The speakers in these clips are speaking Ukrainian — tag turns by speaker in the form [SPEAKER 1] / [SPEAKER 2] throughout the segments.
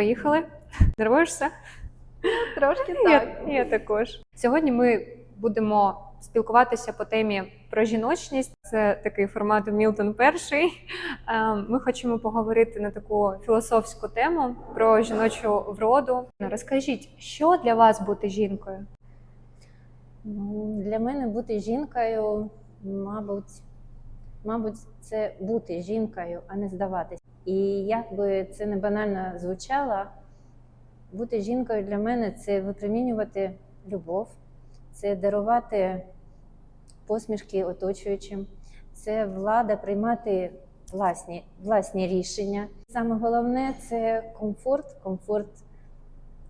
[SPEAKER 1] Поїхали? Нервуєшся?
[SPEAKER 2] Трошки
[SPEAKER 1] Я, я також. Сьогодні ми будемо спілкуватися по темі про жіночність. Це такий формат Мілтон перший. Е, Ми хочемо поговорити на таку філософську тему про жіночу вроду. Розкажіть, що для вас бути жінкою?
[SPEAKER 2] Для мене бути жінкою, мабуть, мабуть, це бути жінкою, а не здаватись. І як би це не банально звучало, бути жінкою для мене це випромінювати любов, це дарувати посмішки оточуючим, це влада приймати власні, власні рішення. Саме головне це комфорт, комфорт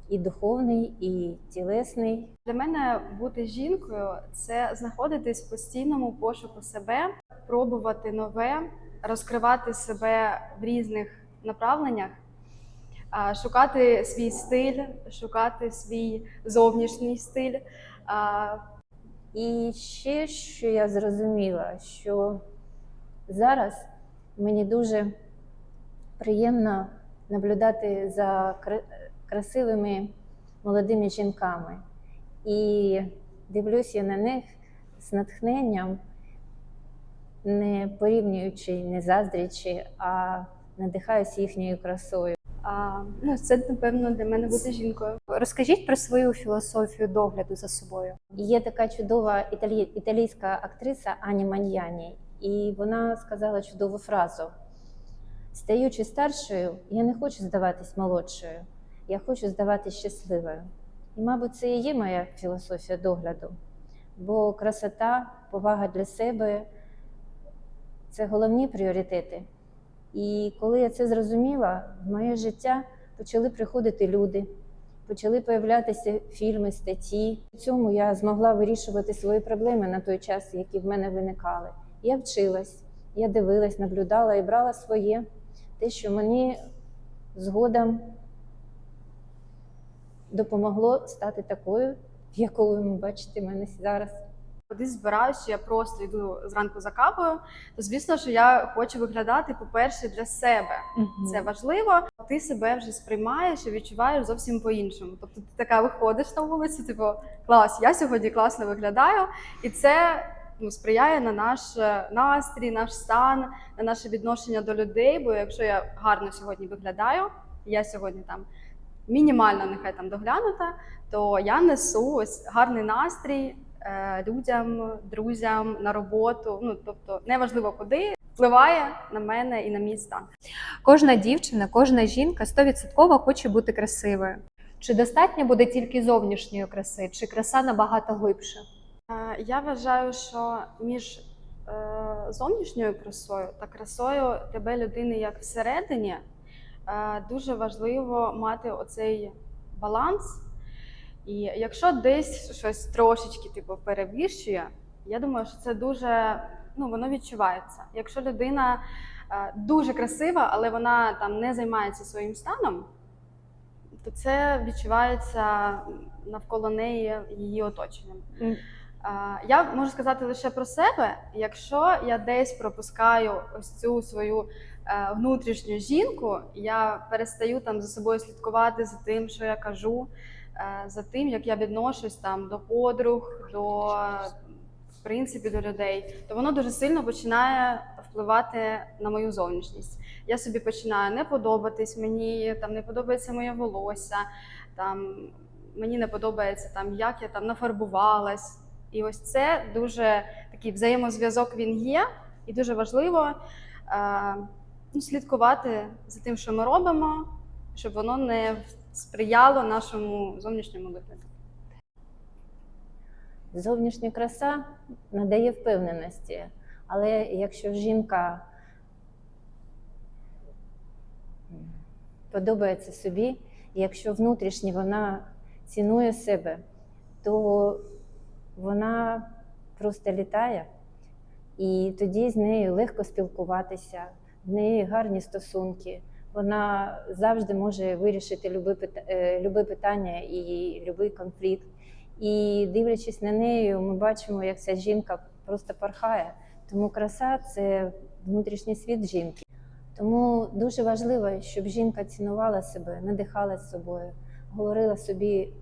[SPEAKER 2] і духовний, і тілесний.
[SPEAKER 3] Для мене бути жінкою це знаходитись в постійному пошуку себе, пробувати нове, розкривати себе в різних направленнях, шукати свій стиль, шукати свій зовнішній стиль.
[SPEAKER 2] І ще що я зрозуміла, що зараз мені дуже приємно наблюдати за красивими молодими жінками. І дивлюся на них з натхненням, не порівнюючи, не заздрячи, а надихаюся їхньою красою.
[SPEAKER 3] а, Ну, це напевно для мене бути жінкою.
[SPEAKER 1] Розкажіть про свою філософію догляду за собою.
[SPEAKER 2] Є така чудова італі... італійська актриса Ані Маньяні, і вона сказала чудову фразу: стаючи старшою, я не хочу здаватись молодшою, я хочу здаватись щасливою. І, мабуть, це і є моя філософія догляду. Бо красота, повага для себе це головні пріоритети. І коли я це зрозуміла, в моє життя почали приходити люди, почали появлятися фільми, статті. В цьому я змогла вирішувати свої проблеми на той час, які в мене виникали. Я вчилась, я дивилась, наблюдала і брала своє, те, що мені згодом допомогло стати такою, якою ви бачите мене зараз.
[SPEAKER 3] Кудись збираюся, я просто йду зранку за кавою, то звісно, що я хочу виглядати, по-перше, для себе. Це важливо. Ти себе вже сприймаєш і відчуваєш зовсім по-іншому. Тобто ти така виходиш на вулицю, типу клас, я сьогодні класно виглядаю, і це ну, сприяє на наш е, настрій, наш стан, на наше відношення до людей. Бо якщо я гарно сьогодні виглядаю, я сьогодні там мінімально нехай там доглянута, то я несу ось гарний настрій людям, друзям на роботу. Ну тобто, неважливо куди. Впливає на мене і на мій стан.
[SPEAKER 1] Кожна дівчина, кожна жінка 100% хоче бути красивою. Чи достатньо буде тільки зовнішньої краси, чи краса набагато глибше?
[SPEAKER 3] Е, Я вважаю, що між е, зовнішньою красою та красою тебе людини як всередині е, дуже важливо мати оцей баланс. І якщо десь щось трошечки типу, перевищує, я думаю, що це дуже ну, воно відчувається. Якщо людина е, дуже красива, але вона там не займається своїм станом, то це відчувається навколо неї її оточенням. А, Я можу сказати лише про себе. Якщо я десь пропускаю ось цю свою е, внутрішню жінку, я перестаю там за собою слідкувати за тим, що я кажу, за тим, як я відношусь там до подруг, до в принципі до людей, то воно дуже сильно починає впливати на мою зовнішність. Я собі починаю не подобатись, мені там не подобається моє волосся, там мені не подобається там, як я там нафарбувалась. І ось це дуже такий взаємозв'язок він є, і дуже важливо е, ну, слідкувати за тим, що ми робимо, щоб воно не сприяло нашому зовнішньому вигляду.
[SPEAKER 2] Зовнішня краса надає впевненості, але якщо жінка подобається собі, якщо внутрішньо вона цінує себе, то вона просто літає, і тоді з нею легко спілкуватися, в неї гарні стосунки. Вона завжди може вирішити любе е, любе питання і будь-який конфлікт. І дивлячись на неї, ми бачимо, як ця жінка просто порхає. Тому краса це внутрішній світ жінки. Тому дуже важливо, щоб жінка цінувала себе, надихала собою, говорила собі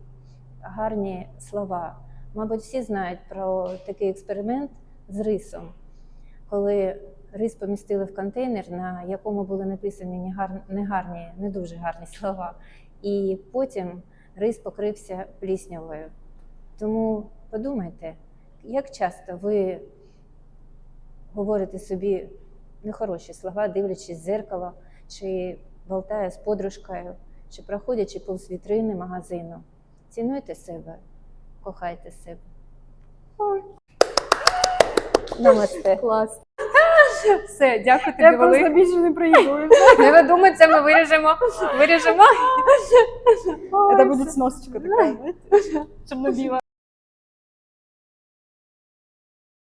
[SPEAKER 2] гарні слова. Мабуть, всі знають про такий експеримент з рисом, коли рис помістили в контейнер, на якому були написані негар- негарні, не дуже гарні слова. І потім рис покрився пліснявою. Тому подумайте, як часто ви говорите собі нехороші слова, дивлячись в зеркало, чи болтає з подружкою, чи проходячи повз вітрини магазину. Цінуйте себе, кохайте себе. Намасте.
[SPEAKER 1] Клас. Все, дякую тобі
[SPEAKER 3] Я просто більше не приїду.
[SPEAKER 1] Не видумай, це ми виріжемо. Виріжемо.
[SPEAKER 3] Це буде сносочка така, щоб не біла.